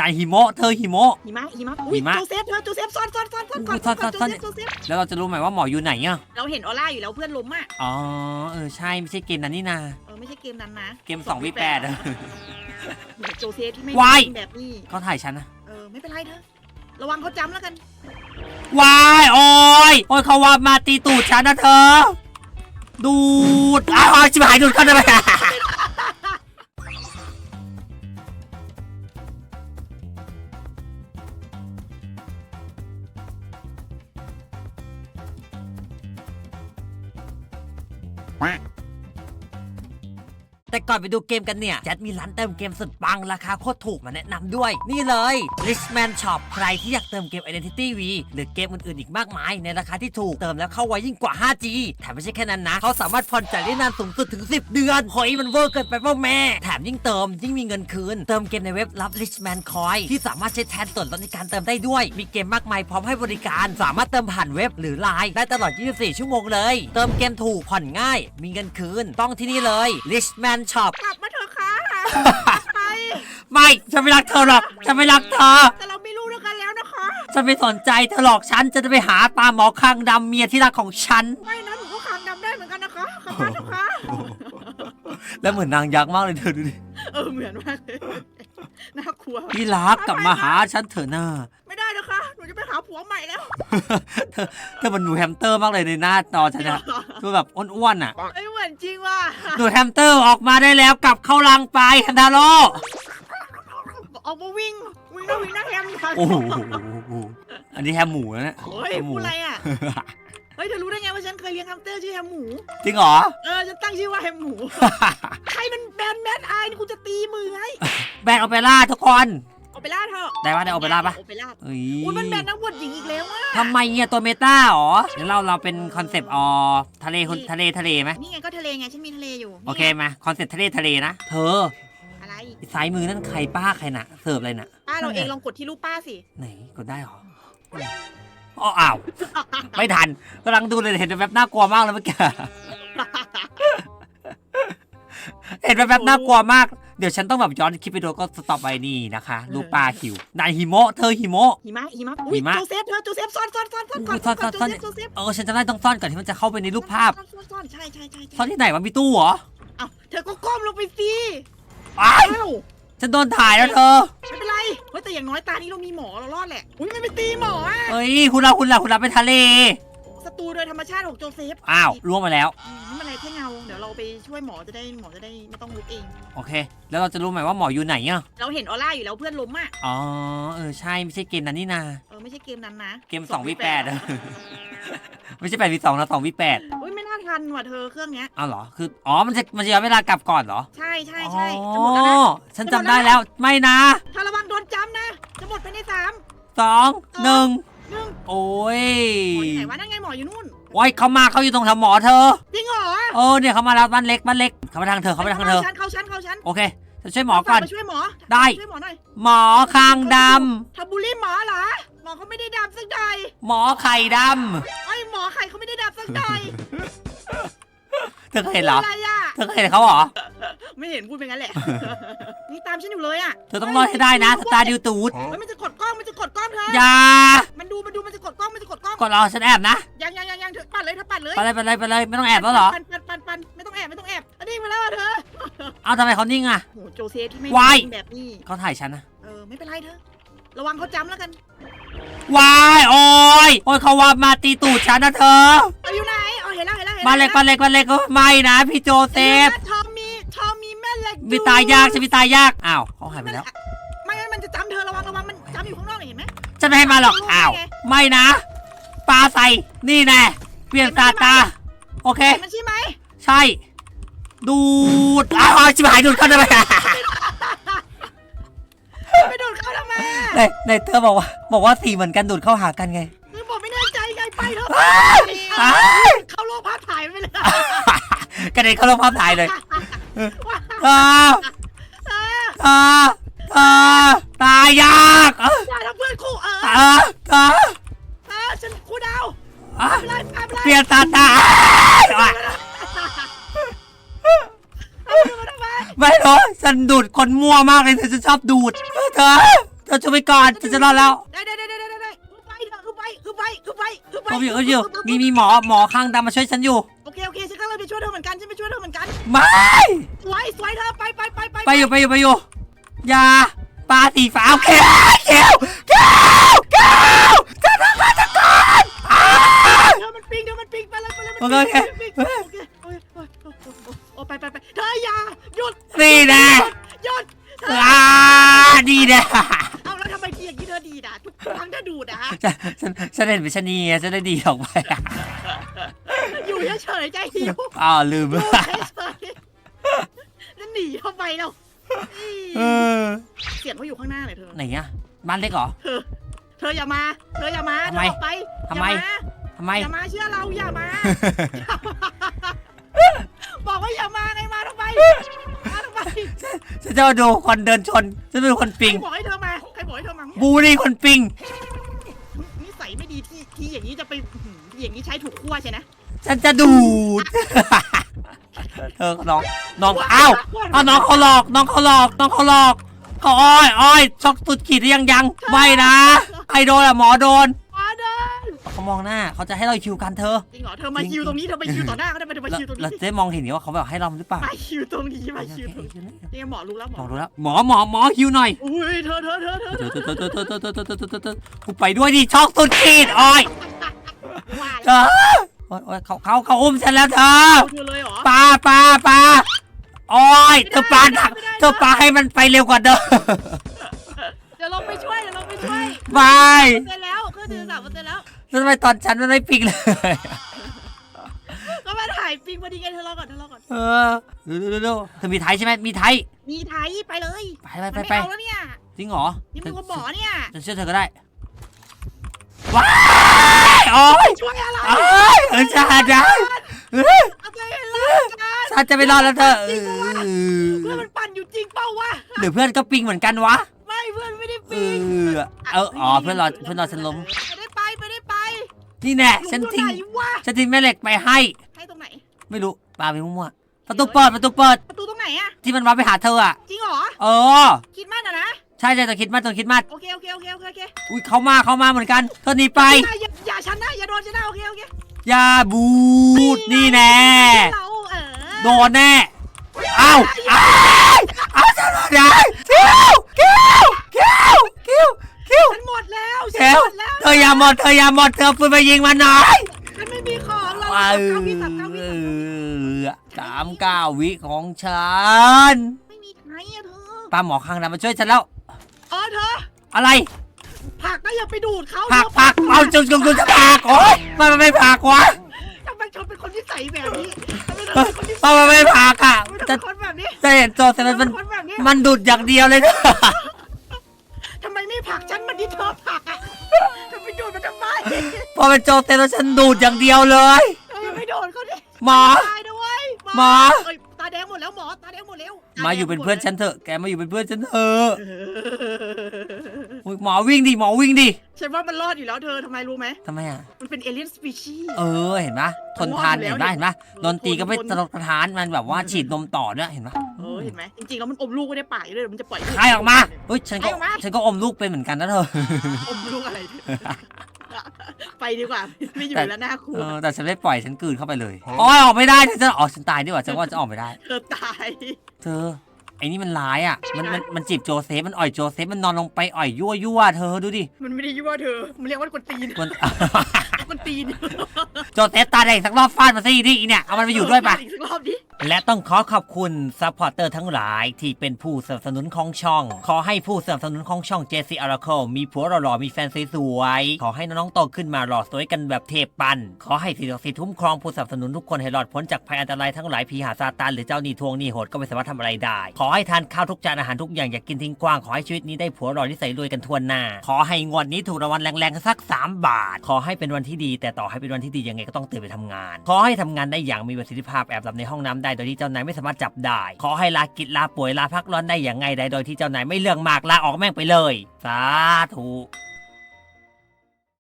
นายหิโมะเธอหิโมะ หิมะหิมะอุ้ยหิมะโจเซฟเธอโจเซฟซ่อนซ่อนซ่อนซ่อนอุ้ยก่อนซ่อนโจซ่อนเซฟโจเซฟแล้วเราจะรู้ไหมว่าหมออยู่ไหนอะเราเห็นออร่าอยู่แล้วเพื่อนล้มอะอ๋อเออใช่ไม่ใช่เกมนั้นนี่นาเออไม่ใช่เกมนั้นนะเกมสองวิแปดอะโอ้โหโจเซฟที่ไม่วายเป็นแบบนี้เขาถ่ายฉันนะเออไม่เป็นไรเธอระวังเขาจำแล้วกัน วายโอ้ยโอ้ยเขาว่ามาตีตูดฉันนะเธอ ดูดอ้าวชิบหายดูดเข้าได้ไหม Quack. แต่ก่อนไปดูเกมกันเนี่ยแจัดมีร้านเติมเกมสุดปังราคาโคตรถูกมาแนะนำด้วย นี่เลย Richman Shop ใครที่อยากเติมเกม Identity V หรือเกมอื่นๆอีกมากมาย ในราคาที่ถูกเติมแล้วเข้าไวยิ่งกว่า 5G แถมไม่ใช่แค่นั้นนะ เขาสามารถผ่อนจ่ายได้นานสูงสุดถึง 10 เดือนเฮ้ยมันเวอร์เกินไปป่าแม่ แถมยิ่งเติมยิ่งมีเงินคืน เติมเกมในเว็บรับ Richman Coin ที่สามารถใช้แทนส่วนลดในการเติมได้ด้วย มีเกมมากมายพร้อมให้บริการ สามารถเติมผ่านเว็บหรือไลน์ได้ตลอด 24 ชั่วโมงเลย เติมเกมถูกผ่อนง่าย มีเงินคืน ต้องที่นี่เลย Richman Shop กลับมาเถอะค่ะ ไป ไม่ฉันไม่รักเธอหรอกฉันไม่รักเธอ แต่เราไม่รู้ด้วยกันแล้วนะคะ ฉันไม่สนใจเธอหรอกฉันจะไปหาปลาหมอคางดำเมียที่รักของฉัน ไม่นะหนูก็คางดำได้เหมือนกันนะคะกลับมาเถอะค่ะ แล้วเหมือนนางยักษ์มากเลยเธอดูดิเออเหมือนมากเลยน่ากลัว ที่รักกลับมาหาฉันเถอะหน้าไม่ได้นะคะ หนูจะไปหาผัวใหม่แล้วเธอเธอมันหนูแฮมสเตอร์มากเลยในหน้าจอฉันนะตัวแบบอ้วนๆอะ ไอ้ยเหมื อนจริงว่ะหนูแฮมสเตอร์ออกมาได้แล้วกลับเข้ารังไปฮันทาโร่ออกมาวิ่งวิ่งหน้าวิ่งหน้าแฮมค่ะโอ้โหอันนี้แฮมหมูแล้วนะเฮ้ยแฮมหมูพูดอะไรอะเฮ้ยเธอรู้ได้ไงว่าฉันเคยเลี้ยงแฮมสเตอร์ชื่อแฮมหมูจริงเหรอเออฉันตั้งชื่อว่าแฮมหมูใครมันแบนแบนอายนี่กูจะตีมือให้แบนโอเปร่าทุกคนโอ เปร่าเถอะได้ปะได้โอเปร่าปะโอเปร่าเอ้ยอุ้ยมันแบนนักบวชหญิงอีกแล้วอะทำไมเนี่ยตัวเมตาเหรอเดี๋ยวเราเราเป็นคอนเซปต์ออทะเลคนทะเลทะเลไหมนี่ไงก็ทะเลไงฉันมีทะเลอยู่โอเคมาคอนเซ็ปต์ทะเลทะเลนะ เธออะไรซ้ายมือนั่นใครป้าใครน่ะเสิร์ฟอะไรน่ะป้าเราเองลองกดที่รูปป้าสิไหนกดได้หรออ๋ออ้าวไม่ทันกำลังดูเลยเห็นแบบน่ากลัวมากเลยเมื่อกี้เห็นแบบน่ากลัวมาก เดี๋ยวฉันต้องแบบย้อนคลิปไปดูก็สต็อปไปนี่นะคะรูปปลาหิวนายหิโมะเธอหิโมะ หิมะหิมะอุ้ยหิมะ โจเซฟเธอโจเซฟซ่อนซ่อนซ่อนซ่อนก่อนซ่อนซ่อนซ่อนโจเซฟโจเซฟเออฉันจะได้ต้องซ่อนก่อนที่มันจะเข้าไปในรูปภาพ ซ่อนซ่อนซ่อนใช่ใช่ใช่ใช่ซ่อนที่ไหนวะมีตู้เหรอเอ้าเธอก็ก้มลงไปสิอ้ายเอ้าฉันโดนถ่ายแล้วเธอไม่เป็นไรเฮ้ยแต่อย่างน้อยตานี้เรามีหมอเรารอดแหละอุ้ยไม่ไปตีหมออะเอ้ยคุณเราคุณเราคุณเราไปทะเล ศัตรูโดยธรรมชาติของโจเซฟอ้าวล่วงมาแล้ว อืมนี่มันอะไรแค่เงา เดี๋ยวเราไปช่วยหมอจะได้หมอจะได้ไม่ต้องลุกเอง โอเค แล้วเราจะรู้ไหมว่าหมออยู่ไหนอะเราเห็นออร่าอยู่แล้วเพื่อนล้มอะ อ๋อเออใช่ไม่ใช่เกมนั้นนี่นาเออไม่ใช่เกมนั้นนะเกมสองวิแปดอะไม่ใช่แปดวิสองนะสองวิแปดอุ้ยไม่น่าทันว่ะเธอเครื่องเนี้ย อ้าวเหรอคืออ๋อมันจะมันจะย้อนเวลากลับก่อนเหรอใช่ใช่อ๋ใช่อจะหมดแล้วนะฉันจำได้แล้วไม่นะถ้าระวังโดนจำนะ จะหมดไปในสามสองหนึ่งหนึ่ง โอ้ยหมอที่ไหนวะนั่นไงหมออยู่นู่นโอ้ยเขามาเขาอยู่ตรงแถวหมอเธอ จริงเหรอเออเนี่ยเขามาแล้วบ้านเล็กบ้านเล็กเขามาทางเธอเขามาทางเธอชั้นเข้าชั้นเข้าชั้นโอเคจะช่วยหมอก่อนมาช่วยหมอได้ ช่วยหมอหน่อยหมอคางดทำบูลลี่หมอเหรอหมอเขาไม่ได้ดำสักใดำหมอไข่ดไอ้ยหมอไข่เขาไม่ได้ดำสักใดำเธอเคยเห็นเหรอ อะไรอะ เธอเคยเห็นเขาเหรอ ไม่เห็นพูดเป็นงั้นแหละนี่ตามฉันอยู่เลยอะเธอต้องรอดให้ได้นะสตาร์ดิวตูดเฮ้ยมันจะกดกล้องมันจะกดกล้องเธออย่ามันดูมันดูมันจะกดกล้องมันจะกดกล้องกดรอฉันแอบนะยังยังยังยังเธอปัดเลยเธอปัดเลยไปเลยไปเลยไปเลยไม่ต้องแอบแล้วเหรอปันปันปันปันไม่ต้องแอบไม่ต้องแอบอันนี้มาแล้วอะเธอเอาทำไมเขานิ่งอะโหโจเซฟที่ไม่วายเป็นแบบนี้เขาถ่ายฉันนะเออไม่เป็นไรเธอระวังเขาจำแล้วกันวายโอ้ยโอ้ยเขาว่ามาตีตูดฉันนะเธอเอาอยู่ไหนเอาเห็นแล้วเห็นแล้วเห็นแล้วมาเล็กมาเล็กมาเล็กก็ไม่นะพี่โจเซฟทอมมีทอม มีแม่เหล็กมีตายยากฉันมีตายยากอ้าวเขาหายไปแล้วไม่ไม่มันจะจำเธอระวังระวังมันจำอยู่ข้างนอกเห็นไหมฉันไม่ให้มาหรอกอ้าวไม่นะปลาใส่นี่แน่เปลี่ยนตาตาโอเคเห็นมันใช่ไหมใช่ ดูดอ้าวชิบหายดูดเข้าได้ไหมไปดูดเขาทำไมอะในในเธอบอกว่า บอกว่าสีเหมือนกันดูดเข้าหากันไงคือบอกไม่แน่ใจไงไปเถอะอ้าวเข้าโรงภาพถ่ายไปเลยกระเด็นเข้าลงภาพถ่ายเลยว้า อ้าวอ้าวอ้าวตายยากอ้าวอย่าทำเพื่อนคู่เอออ้าวอ้าวเออฉันคู่ดาวอ้าวไม่เป็นไรไม่เป็นไรเปลี่ยนตาตาเอาเธอมาทำไมไม่รู้ฉันดูดคนมั่วมากเลยเธอฉันชอบดูดเธอเธอช่วยไปก่อนฉันจะรอดแล้วได้ได้ได้ได้ได้ได้คือไปเถอะคือไปคือไปคือไปคือไปเขาอยู่เขาอยู่มีมีหมอหมอข้างดำมาช่วยฉันอยู่ ช่วยเธอเหมือนกันฉันไปช่วยเธอเหมือนกันไม่สวยสวยเธอไปไปไปไปไปอยู่ไปอยู่ไปอยู่อย่าปลาสีฟ้าโอเคเขียวเขียวเขียวจะทำมาจะก่อนอ้าเธอมันปิงเธอมันปิงไปเลยไปเลยโอเคโอเคมันปิงโอเคโอเคโอเคโอเคโอไปไปไปเธออย่าหยุดนี่แน่หยุดเธออ่าดีแน่เอาแล้วทำไมทีอย่างนี้เธอดีด่ะทุกครั้งเธอดูดนะฉันฉันฉันเห็นเป็นชะนีไงฉันได้ดีออกไปอะอยู่ เฉยๆใจหิวอ้าวลืมอยู่เฉยๆแล้วหนีเข้าไปแล้วเออเสียงเขาอยู่ข้างหน้าเลยเธอไหนอะบ้านเล็กเหรอ เธอเธออย่ามา เธออย่ามาทำเธไมอออกไปทำไม อย่าาทำไม อย่ามาเชื่อเราอย่ามาบอกว่าอย่ามาไงมาทำไมมาทำไมฉันจะมาดูคนเดินชนฉันเป็นคนใครปิง บอกให้เธอมาใครบอกให้เธอมาบูนี่คนปิง นิสัยไม่ดีที่ที่อย่างนี้จะไปอื้อหือที่อย่างนี้ใช้ถูกขั้วใช่ไหม ฉันจะดูด เออน้องน้องอ้าวอ้าวน้องเขาหลอก น้องเขาหลอกน้องเขาหลอกเขาอ้อยอ้อยช็อกสุดขีดหรืยังยังไม่นะใครโดนอะหมอโดนเขามองหน้าเขาจะให้เราคิวกันเธอ จริงเหรอเธอมาคิวตรงนี้เธอไปคิวต่อหน้าก็ได้ไหมเธอมาแคิวตรงนี้แล้วเจ๊มองเห็นว่าเขาแบบให้เราหรือเปล่ามาคิวตรงนี้มาคิวตรงนี้เนี่ยหมอรู้แล้วหมอรู้แล้วหมอหมอหมอคิวหน่อย อุ้ยเธอเธอเธอเธอเธอกูไปด้วยดิช็อกสุดขีดอ้อยว่าแล้ว โอ๊ยโอ๊ยเขาเขาเขาอุ้มฉันแล้วเธอเธอเลยเหรอปลาปลาปลาโอ้ยเธอปลาดักเธอปลาให้มันไปเร็วกว่าเดิมเดี๋ยวลงไปช่วยเดี๋ยวลงไปช่วยไม่เปอร์เซ็นต์แล้วเครื่องดื่มสามเปอร์เซ็นต์แล้ว แล้วทำไมตอนฉันมันไม่ปิงเลย ก็มาถ่ายปิงพอดีไงเธอรอก่อนเธอรอก่อน เออดูดูดูดูเธอมีไทยใช่ไหมมีไทยมีไทยไปเลยไปไปมันไปไม่ไปเอาแล้วเนี่ย จริงเหรอนี่มันก็หมอเนี่ยฉันเชื่อเธอก็ได้ว้าย โอ้ยช่วยอะไรโอ้ยเออจะได้เออเอาใจให้รอดกันฉันจะไม่รอดแล้วเธอเอเพื่อนอมันปั่นอยู่จริงเปล่าวะ หรือเพื่อนก็ปิงเหมือนกันวะ ไม่เพื่อนไม่ได้เอปิงอเอออ๋อเพื่อนรอเพื่อนรอฉันล้มไปได้ไปไปได้ไปนี่แน่ฉันหลุมทิ้งอยู่ไหนวะฉันทิ้งแม่เหล็กไปให้ ให้ตรงไหน ไม่รู้ปาไปมั่วๆประตูเปิดประตูเปิดประตูตรงไหนอะที่มันมาไปหาเธออะจริงเหรอ เออ คิดมากนะนะใช่ใช่ต้องคิดมากต้องคิดมากโอเคโอเคโอเคโอเคโอเคอุ้ยเขามาเขามาเหมือนกันเธอหนีไป อย่าอย่าอย่าฉันนะอย่าโดนฉันนะโอเคโอเคอย่าบูดนี่แน่เราเออโดนแน่เอ้าเอ้าวเอาจะโดนได้คิวคิวคิวคิวคิวฉันหมดแล้วเทฉันวหมดแล้วเธออย่าหมดเธออย่าหมดเธอปืนไปยิงมันหน่อยฉันไม่มีของเราว้าสามเก้าวิสามเก้าวิสามเก้าวิสามเก้าวิของฉันไม่มีใครอะเธอป้าหมอข้างนั้นมาช่วยฉันแล้ว เออเธออะไรผักก็อย่าไปดูดเขาผักธอผักเอาจุดจุดจุดจะผักโอ๊ยมันไม่ผักวะทำไมเธอเป็นคนที่ใส่แบบนี้ทำไมเธอเอ้ยเป็นคนที่มันไม่ผักอะทำไมเธจะอเป็นคนแบบนี้จะเห็นโจแต่มันทำไมเธอเป็นคนแบบนี้มันดูดอย่างเดียวเลยนะทำไมไม่ผลักฉันมันที่เธอผลักอะเธอไปดูดมันทำไมพอเป็นโจเซแล้วฉันดูดอย่างเดียวเลยเธอไม่โดนเขาดิหมอตายด้วยหมอเอ้ยตาแดงหมดแล้วหมอตาแดงหมดแล้วมาอยู่เป็นเพื่อนฉันเถอะแกมาอยู่เป็นเพื่อนฉันเถอะเอออุ๊ย หมอวิ่งดิหมอวิ่งดิฉันว่ามันรอดอยู่แล้วเธอทำไมรู้ไหม ทำไมอะ มันเป็นเอเลี่ยนสปีชีส์ เออเห็นปะทนทานอยู่เห็นปะเห็นปะเออดนตรีก็ไม่ทน ตลกทานมันแบบว่าฉีดนมต่อด้วยเห็นปะเออเห็นไหมจริงๆแล้วมันอมลูกไม่ได้ปากอยู่ด้วยมันจะปล่อยคายออกมาเฮ้ยฉันก็ฉันก็อมลูกเป็นเหมือนกันนะเธออมลูกอะไร ไปดีกว่า ไม่อยู่แล้วหน้าครูเออแต่ฉันไม่ปล่อยฉันกลืนเข้าไปเลยอ๋อออกไม่ได้ฉันจะอ๋อฉันตายดีกว่าฉันว่าจะออกไม่ได้ เธอตาย เธอ อ้นี่มันร้ายอะ มันมันมันจีบโจเซฟ มันอ่อยโจเซฟ มันนอนลงไปอ่อยยั่วยั่วเธอดูดิ มันไม่ได้ยั่วเธอ มันเรียกว่ากวนตีนมันกวนตีนโจเซฟตาแดงสักรอบฟาดมาสิดิอีเนี่ย เอามันไปอยู่ด้วยปะ อีกสักรอบดิ และต้องขอขอบคุณซัพพอร์เตอร์ทั้งหลายที่เป็นผู้สนับสนุนของช่อง ขอให้ผู้สนับสนุนของช่อง JC Oracle มีผัวหล่อๆมีแฟนสวยๆขอให้น้องๆโตขึ้นมาหล่อสวยกันแบบเทพปัน ขอให้สิ่งศักดิ์สิทธิ์คุ้มครองผู้สนับสนุนทุกคนให้รอดพ้นจากภัยอันตรายทั้งหลายผีหาซาตานหรือเจ้าหนี้ทวงหนี้โหดก็ไม่สามารถทำอะไรได้ ขอให้ทานข้าวทุกจานอาหารทุกอย่างอย่ากกินทิ้งกว้างขอให้ชีวิตนี้ได้ผัวหล่อที่ใส่รวยกันทวนหน้า ขอให้งวดนี้ถูกรางวัลแรงๆสัก 3 บาท ขอให้เป็นวันที่ดี แต่ต่อให้เป็นวันที่ดียังไงก็ต้องตื่นไปทำงาน ขอให้ทำงานได้อย่างมีประสิทธิภาพแอบหลับในห้องน้ำได้โดยที่เจ้านายไม่สามารถจับได้ ขอให้ลากิจลาป่วยลาพักร้อนได้อย่างไงได้โดยที่เจ้านายไม่เรื่องมากลาออกแม่งไปเลย สาธุ